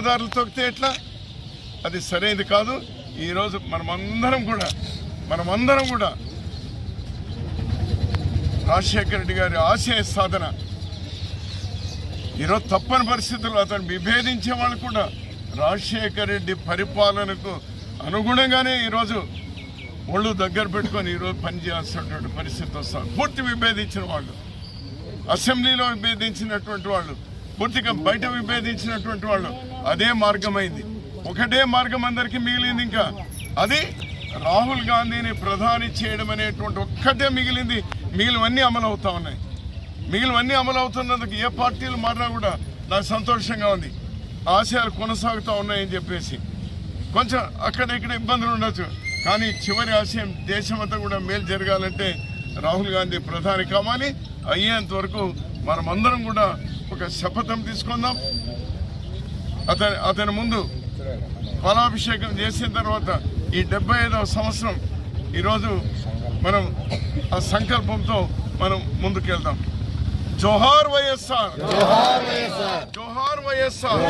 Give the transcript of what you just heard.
పట్టదారులు తొక్కితే ఎట్లా? అది సరైనది కాదు. ఈరోజు మనమందరం కూడా మనమందరం కూడా రాజశేఖర రెడ్డి గారి ఆశయ సాధన ఈరోజు తప్పని పరిస్థితుల్లో అతను విభేదించే వాళ్ళు కూడా రాజశేఖర రెడ్డి పరిపాలనకు అనుగుణంగానే ఈరోజు ఒళ్ళు దగ్గర పెట్టుకొని ఈరోజు పనిచేయాల్సినటువంటి పరిస్థితి వస్తాం పూర్తి విభేదించిన వాళ్ళు అసెంబ్లీలో విభేదించినటువంటి వాళ్ళు పూర్తిగా బయట విభేదించినటువంటి వాళ్ళు అదే మార్గమైంది. ఒకటే మార్గం అందరికీ మిగిలింది ఇంకా. అది రాహుల్ గాంధీని ప్రధాని చేయడం అనేటువంటి ఒక్కటే మిగిలింది. మిగిలివన్నీ అమలు అవుతా ఉన్నాయి. మిగిలివన్నీ అమలు అవుతున్నందుకు ఏ పార్టీలు మారినా కూడా నాకు సంతోషంగా ఉంది. ఆశయాలు కొనసాగుతూ ఉన్నాయని చెప్పేసి. కొంచెం అక్కడ ఇక్కడ ఇబ్బందులు ఉండొచ్చు. కానీ చివరి ఆశయం దేశమంతా కూడా మేలు జరగాలంటే రాహుల్ గాంధీ ప్రధాని కావాలి. అయ్యేంత వరకు మనమందరం కూడా ఒక శపథం తీసుకుందాం. అతని అతని ముందు ఫలాభిషేకం చేసిన తర్వాత ఈ డెబ్బై ఐదవ సంవత్సరం ఈరోజు మనం ఆ సంకల్పంతో మనం ముందుకెళ్దాం. జోహార్ వైఎస్ఆర్. జోహార్ వైఎస్ఆర్.